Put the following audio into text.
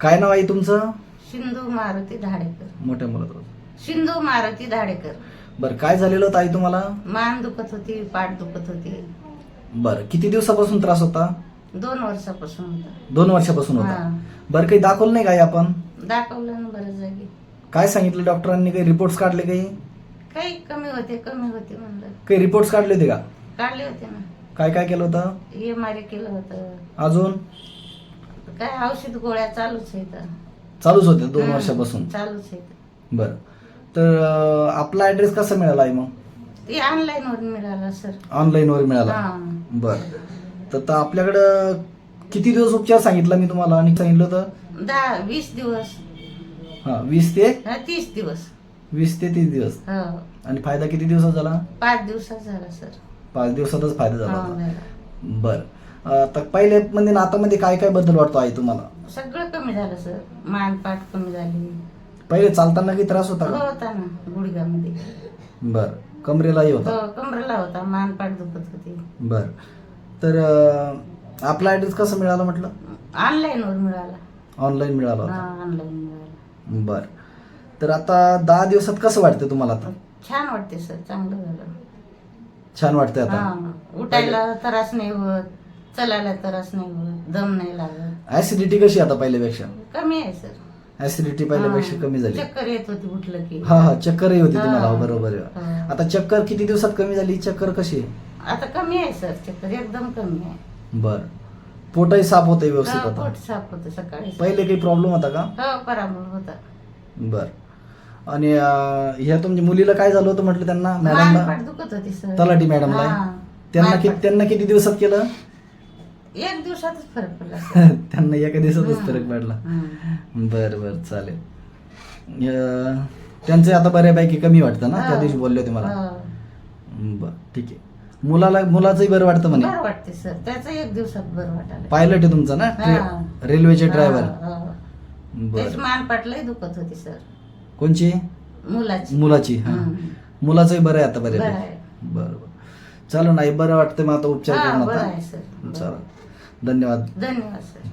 काय नाव आहे तुमचं? सिंधू मारुती धाडेकर. मोठ्या मुलात सिंधू मारुती धाडेकर. बरं काय झालेलं होतं आई तुम्हाला? मान दुखत होती पाठ दुखत होती. बरं किती दिवसापासून त्रास होता? दोन वर्षापासून होता. दोन वर्षापासून होता. हा. बरं काही दाखवलं नाही काय आपण? दाखवलं ना बरं जागी काय सांगितलं डॉक्टरांनी? काही रिपोर्ट्स काढले काही? काही कमी होते कमी होते म्हणलं. काही रिपोर्ट्स काढले होते का? काढले होते ना. काय काय केलं होतं? एम आर केलं होतं. अजून? काय औषध गोळ्या चालूच आहेत. चालूच होते दोन वर्षापासून? चालूच आहेत. बरं. तर अं, आपला ऍड्रेस कसा मिळाला आहे मग? ते ऑनलाईन वर मिळालं सर ऑनलाईन वर मिळाला? हा. बरं. तर आता आपल्याकडं किती दिवस उपचार सांगितला मी तुम्हाला? आणि सांगितलं होतं दहा वीस दिवस. हा वीस ते? हा, तीस दिवस. वीस ते तीस दिवस. हो. आणि फायदा किती दिवसात झाला? पाच दिवसात झाला सर पाच दिवसातच फायदा झाला. हो, होता झाला. बर. तर पहिले म्हणजे नातामध्ये काय काय बदल वाटतो आई तुम्हाला? सगळं कमी झालं सर. मान पाठ कमी झाली. पहिले चालताना काही त्रास होता हो का होता ना गुडघ्यामध्ये. बर. कमरेलाही होता? हो कमरेला होता. मान पाठ दुखत होती. बर. तर अं, आपला ऍड्रेस कसा मिळाला म्हटलं? ऑनलाईन वर मिळाला. ऑनलाईन मिळाला होता. ऑनलाईन मिळाला. बर. तर आता दहा दिवसात कसं वाटतं तुम्हाला आता? छान वाटते सर. चांगलं झालं. छान वाटतंय आता. हा उठायला त्रास नाही होत. चलायला त्रास नाही दम नाही लागत. ऍसिडिटी कशी आता पहिल्यापेक्षा? कमी आहे सर ऍसिडिटी पहिल्यापेक्षा. कमी झाली. चक्कर येत होती उठलं की. हा हा चक्करही होती. तुम्हाला. हो, बरोबर आहे. हा. आता चक्कर किती दिवसात कमी झाली? चक्कर कशी? आता कमी आहे सर चक्कर एकदम कमी आहे. बर. पोटही साफ होते व्यवस्थित हा, आता. पोट साफ होतं सकाळी. पहिले काही प्रॉब्लेम होता का? हो होता. बर. आणि अं, ह्या तुमच्या मुलीला काय झालं होतं म्हटलं त्यांना? मॅडमला? पाठ दुखत होती सर तलाठी मॅडमला? हा. त्यांना किती. त्यांना किती दिवसात केलं? एक दिवसातच फरक पडला. त्यांना एका दिवसातच. फरक पडला. बर बर चालेल. अं, त्यांचे आता बऱ्यापैकी कमी वाटतं ना? त्या. दिवशी बोलले होते मला. हो. बर ठीक आहे. मुलाला मुलाचंही बरं वाटतं म्हणे. बरं वाटते सर. त्याचं एक दिवसात बरं वाटायला. पायलट आहे तुमचा ना? हा. रेल्वेचे ड्रायव्हर हा, हो. बर. मान पाटलंही दुखत होती सर. कोणची? मुलाची. मुलाची हा. हम्म. मुलाचंही बरं आहे आता बरं बऱ्यापैकी आहे. बरं. बरं चला नाही बरं वाटतं मग आता उपचार हा करून बरं आता आहे सर. चला धन्यवाद. धन्यवाद सर.